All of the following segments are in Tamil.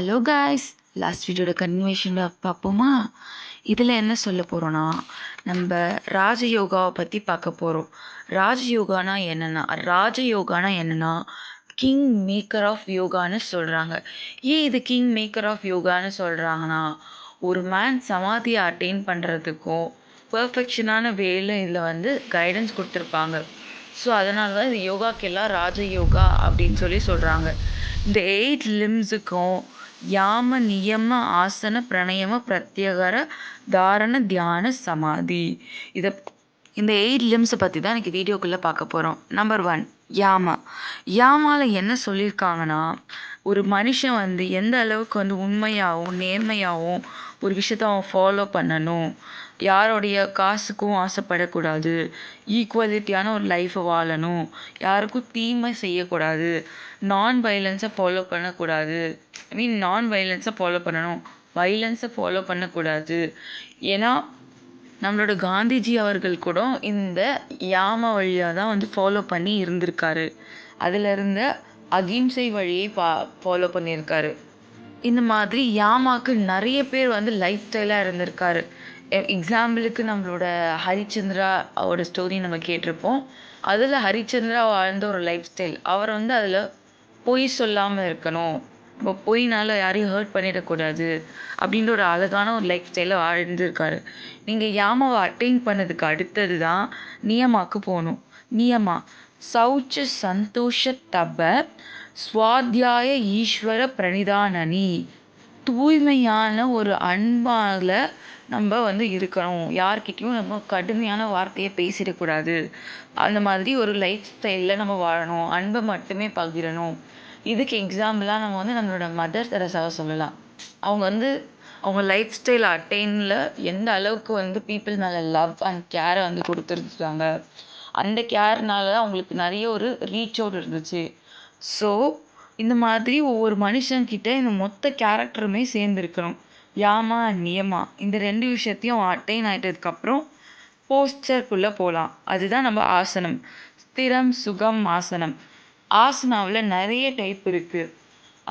ஹலோ காய்ஸ் லாஸ்ட் வீடியோட கன்டினியூஷனில் பார்ப்போமா? இதில் என்ன சொல்ல போகிறோன்னா நம்ம ராஜயோகாவை பற்றி பார்க்க போகிறோம் ராஜயோகானா என்னென்னா ராஜயோகானா என்னென்னா கிங் மேக்கர் ஆஃப் யோகான்னு சொல்கிறாங்க ஏன் இது கிங் மேக்கர் ஆஃப் யோகான்னு சொல்கிறாங்கன்னா ஒரு மேன் சமாதியை அட்டைன் பண்ணுறதுக்கும் பர்ஃபெக்ஷனான வேல இதில் வந்து கைடன்ஸ் கொடுத்துருப்பாங்க. ஸோ அதனால தான் இது யோகாக்கெல்லாம் ராஜ யோகா அப்படின்னு சொல்லி சொல்கிறாங்க இந்த எயிட் லிம்ஸுக்கும் யாம நியம ஆசன பிரணயம பிரத்யகர தாரண தியான சமாதி. இதை இந்த எயிட் லிம்ஸை பற்றி தான் எனக்கு வீடியோக்குள்ளே பார்க்க போகிறோம் நம்பர் ஒன் யாமா. யாமாவில் என்ன சொல்லியிருக்காங்கன்னா ஒரு மனுஷன் வந்து எந்த அளவுக்கு வந்து உண்மையாகவும் நேர்மையாகவும் ஒரு விஷயத்த அவன் ஃபாலோ பண்ணணும் யாருடைய காசுக்கும் ஆசைப்படக்கூடாது. ஈக்குவலிட்டியான ஒரு லைஃப்பை வாழணும். யாருக்கும் தீமை செய்யக்கூடாது. நான் வைலன்ஸை ஃபாலோ பண்ணக்கூடாது. ஐ மீன் நான் வைலன்ஸை ஃபாலோ பண்ணணும். வைலன்ஸை ஃபாலோ பண்ணக்கூடாது. ஏன்னா நம்மளோட காந்திஜி அவர்கள் கூட இந்த யாம வழியாக தான் வந்து ஃபாலோ பண்ணி இருந்திருக்காரு. அதில் இருந்த அகிம்சை வழியை பா ஃபாலோ பண்ணியிருக்காரு. இந்த மாதிரி யாமாக்கு நிறைய பேர் வந்து லைஃப் ஸ்டைலாக இருந்திருக்காரு. E, எக்ஸாம்பிளுக்கு நம்மளோட ஹரிச்சந்திரா அவரோட ஸ்டோரி நம்ம கேட்டிருப்போம். அதில் ஹரிச்சந்திரா வாழ்ந்த ஒரு லைஃப் ஸ்டைல் அவர் வந்து அதில் பொய் சொல்லாமல் இருக்கணும். இப்போ பொய்னால் யாரையும் ஹர்ட் பண்ணிடக்கூடாது அப்படின்ற ஒரு அழகான ஒரு லைஃப் ஸ்டைலில் வாழ்ந்துருக்காரு. நீங்கள் யாமாவை அட்டைன் பண்ணதுக்கு அடுத்தது தான் நியமாக்கு போகணும். நியமா சௌச்ச சந்தோஷ தப ஸ்வாத்தியாய ஈஸ்வர பிரணிதானனி. தூய்மையான ஒரு அன்பால் நம்ம வந்து இருக்கணும். யார்கிட்டயும் நம்ம கடுமையான வார்த்தையை பேசிடக்கூடாது அந்த மாதிரி ஒரு லைஃப் ஸ்டைலில் நம்ம வாழணும். அன்பை மட்டுமே பகிரணும். இதுக்கு எக்ஸாம்பிளாக நம்ம வந்து நம்மளோட மதர் தெரசாவை சொல்லலாம். அவங்க வந்து அவங்க லைஃப் ஸ்டைல் அட்டைனில் எந்த அளவுக்கு வந்து பீப்புள் மேலே லவ் அண்ட் கேரை வந்து கொடுத்துருந்துருக்காங்க அந்த கேர்னால தான் அவங்களுக்கு நிறைய ஒரு ரீச் அவுட் இருந்துச்சு. ஸோ இந்த மாதிரி ஒவ்வொரு மனுஷன்கிட்ட இந்த மொத்த கேரக்டருமே சேர்ந்துருக்கணும். யாமா அண்ட் நியமா இந்த ரெண்டு விஷயத்தையும் அட்டைன் ஆகிட்டதுக்கப்புறம் போஸ்டருக்குள்ளே போகலாம் அதுதான் நம்ம ஆசனம். ஸ்திரம் சுகம் ஆசனம். ஆசனாவில் நிறைய டைப் இருக்குது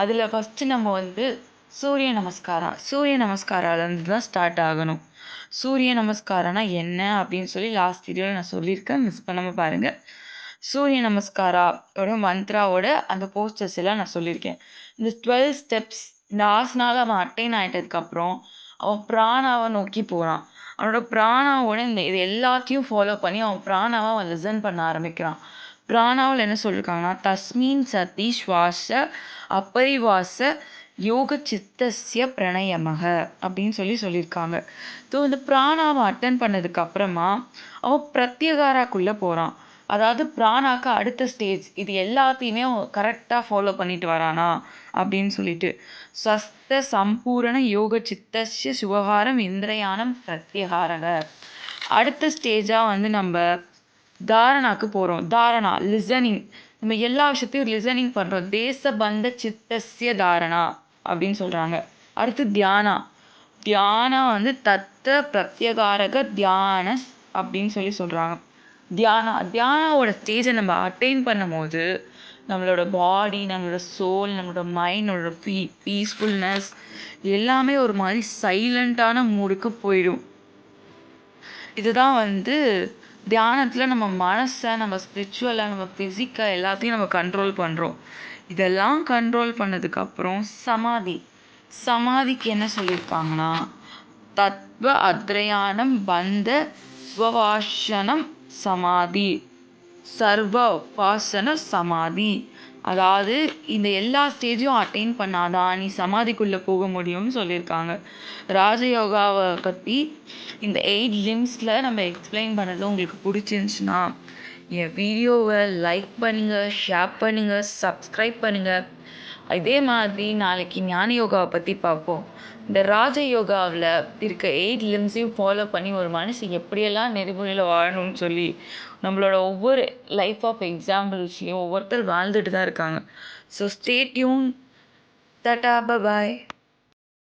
அதில் ஃபஸ்ட்டு நம்ம வந்து சூரிய நமஸ்காரம். சூரிய நமஸ்காராலேருந்து தான் ஸ்டார்ட் ஆகணும். சூரிய நமஸ்காரம்னா என்ன அப்படின்னு சொல்லி லாஸ்ட் வீடியோவில் நான் சொல்லியிருக்கேன். மிஸ் பண்ணாமல் பாருங்கள் சூரிய நமஸ்காராவோட மந்த்ராவோட அந்த போஸ்டர்ஸ் எல்லாம் நான் சொல்லியிருக்கேன். இந்த டுவெல் ஸ்டெப்ஸ் இந்த ஆசனால அவன் அட்டைன் ஆகிட்டதுக்கப்புறம் அவன் பிராணாவை நோக்கி போகிறான் அவனோட பிராணாவோட இந்த இது எல்லாத்தையும் ஃபாலோ பண்ணி அவன் பிராணாவை அவன் லிசன் பண்ண ஆரம்பிக்கிறான். பிராணாவில் என்ன சொல்லியிருக்காங்கன்னா தஸ்மீன் சதி சுவாச அப்பரிவாச யோக சித்தசிய பிரணயமக அப்படின்னு சொல்லி சொல்லியிருக்காங்க. ஸோ இந்த பிராணாவை அட்டன் பண்ணதுக்கு அப்புறமா அவன் பிரத்யகாராக்குள்ளே போகிறான் அதாவது பிராணாக்கு அடுத்த ஸ்டேஜ் இது எல்லாத்தையுமே கரெக்டாக ஃபாலோ பண்ணிட்டு வரானா அப்படின்னு சொல்லிட்டு. ஸ்வஸ்த சம்பூரண யோக சித்தஸ்ய சுபகாரம் இந்திரயானம் பிரத்யகாரக அடுத்த ஸ்டேஜாக வந்து நம்ம தாரணாக்கு போகிறோம் தாரணா லிசனிங் நம்ம எல்லா விஷயத்தையும் லிசனிங் பண்ணுறோம் தேசபந்த சித்தஸ்ய தாரணா அப்படின்னு சொல்கிறாங்க அடுத்து தியானா. தியானா வந்து தத்த பிரத்யகாரக தியான அப்படின்னு சொல்லி சொல்கிறாங்க தியானா தியானாவோட ஸ்டேஜை நம்ம அட்டைன் பண்ணும்போது நம்மளோட பாடி நம்மளோட சோல் நம்மளோட மைண்டோட பீ பீஸ்ஃபுல்னஸ் எல்லாமே ஒரு மாதிரி சைலண்ட்டான மூடுக்கு போயிடும். இதுதான் வந்து தியானத்தில் நம்ம மனசை நம்ம ஸ்பிரிச்சுவலை நம்ம ஃபிசிக்காக எல்லாத்தையும் நம்ம கண்ட்ரோல் பண்ணுறோம் இதெல்லாம் கண்ட்ரோல் பண்ணதுக்கப்புறம் சமாதி. சமாதிக்கு என்ன சொல்லியிருக்காங்கன்னா தத்வ அத்ரயானம் பந்த ஸ்வவாசனம் சமாதி. சர்வ உபாசன சமாதி. அதாவது இந்த எல்லா ஸ்டேஜையும் அட்டைன் பண்ணாதான் நீ சமாதிக்குள்ளே போக முடியும்னு சொல்லியிருக்காங்க. ராஜயோகாவை பற்றி இந்த எயிட் லிம்ஸில் நம்ம எக்ஸ்பிளைன் பண்ணது உங்களுக்கு பிடிச்சிருந்துச்சுன்னா என் வீடியோவை லைக் பண்ணுங்கள் ஷேர் பண்ணுங்கள் சப்ஸ்கிரைப் பண்ணுங்கள் இதே மாதிரி நாளைக்கு ஞான யோகாவை பற்றி பார்ப்போம். இந்த ராஜ யோகாவில் இருக்க எயிட் லிம்ஸையும் ஃபாலோ பண்ணி ஒரு மனுஷன் எப்படியெல்லாம் நெறிமுறையில் வாழணும்னு சொல்லி நம்மளோட ஒவ்வொரு லைஃப் ஆஃப் எக்ஸாம்பிள்ஸையும் ஒவ்வொருத்தர் வாழ்ந்துட்டு தான் இருக்காங்க. So stay tuned tata bye